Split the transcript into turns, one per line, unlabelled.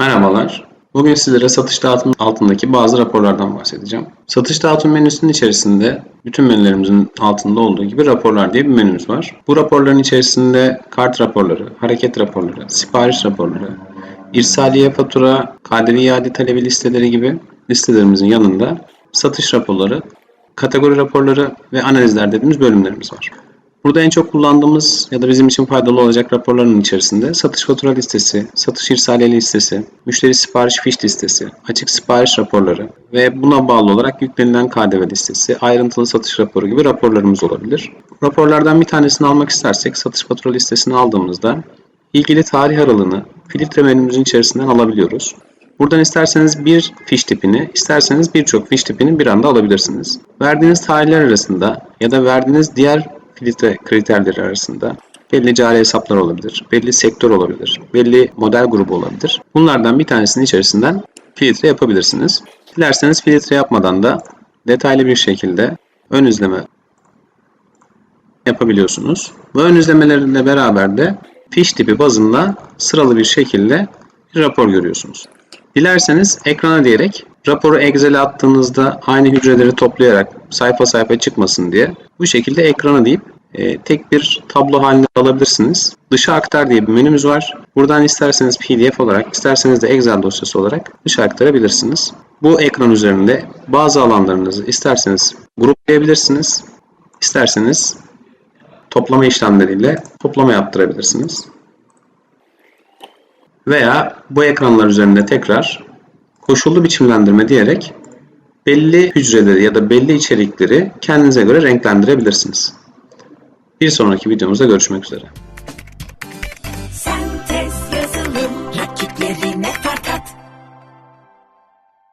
Merhabalar. Bugün sizlere satış dağıtım altındaki bazı raporlardan bahsedeceğim. Satış dağıtım menüsünün içerisinde bütün menülerimizin altında olduğu gibi raporlar diye bir menümüz var. Bu raporların içerisinde kart raporları, hareket raporları, sipariş raporları, irsaliye fatura, kaderi iade talebi listeleri gibi listelerimizin yanında satış raporları, kategori raporları ve analizler dediğimiz bölümlerimiz var. Burada en çok kullandığımız ya da bizim için faydalı olacak raporların içerisinde satış fatura listesi, satış irsaliye listesi, müşteri sipariş fiş listesi, açık sipariş raporları ve buna bağlı olarak yüklenilen KDV listesi, ayrıntılı satış raporu gibi raporlarımız olabilir. Raporlardan bir tanesini almak istersek satış fatura listesini aldığımızda ilgili tarih aralığını filtre menümüzün içerisinden alabiliyoruz. Buradan isterseniz bir fiş tipini, isterseniz birçok fiş tipini bir anda alabilirsiniz. Verdiğiniz tarihler arasında ya da verdiğiniz diğer filtre kriterleri arasında belli cari hesaplar olabilir, belli sektör olabilir, belli model grubu olabilir. Bunlardan bir tanesinin içerisinden filtre yapabilirsiniz. Dilerseniz filtre yapmadan da detaylı bir şekilde ön izleme yapabiliyorsunuz. Bu ön izlemeleriyle beraber de fiş tipi bazında sıralı bir şekilde bir rapor görüyorsunuz. Dilerseniz ekrana diyerek raporu Excel'e attığınızda aynı hücreleri toplayarak sayfa sayfa çıkmasın diye bu şekilde ekrana deyip e, tek bir tablo halinde alabilirsiniz. Dışa aktar diye bir menümüz var. Buradan isterseniz PDF olarak, isterseniz de Excel dosyası olarak dışa aktarabilirsiniz. Bu ekran üzerinde bazı alanlarınızı isterseniz gruplayabilirsiniz. isterseniz toplama işlemleriyle toplama yaptırabilirsiniz. Veya bu ekranlar üzerinde tekrar koşullu biçimlendirme diyerek belli hücreleri ya da belli içerikleri kendinize göre renklendirebilirsiniz. Bir sonraki videomuzda görüşmek üzere.
Sentez yazılım rakiplerine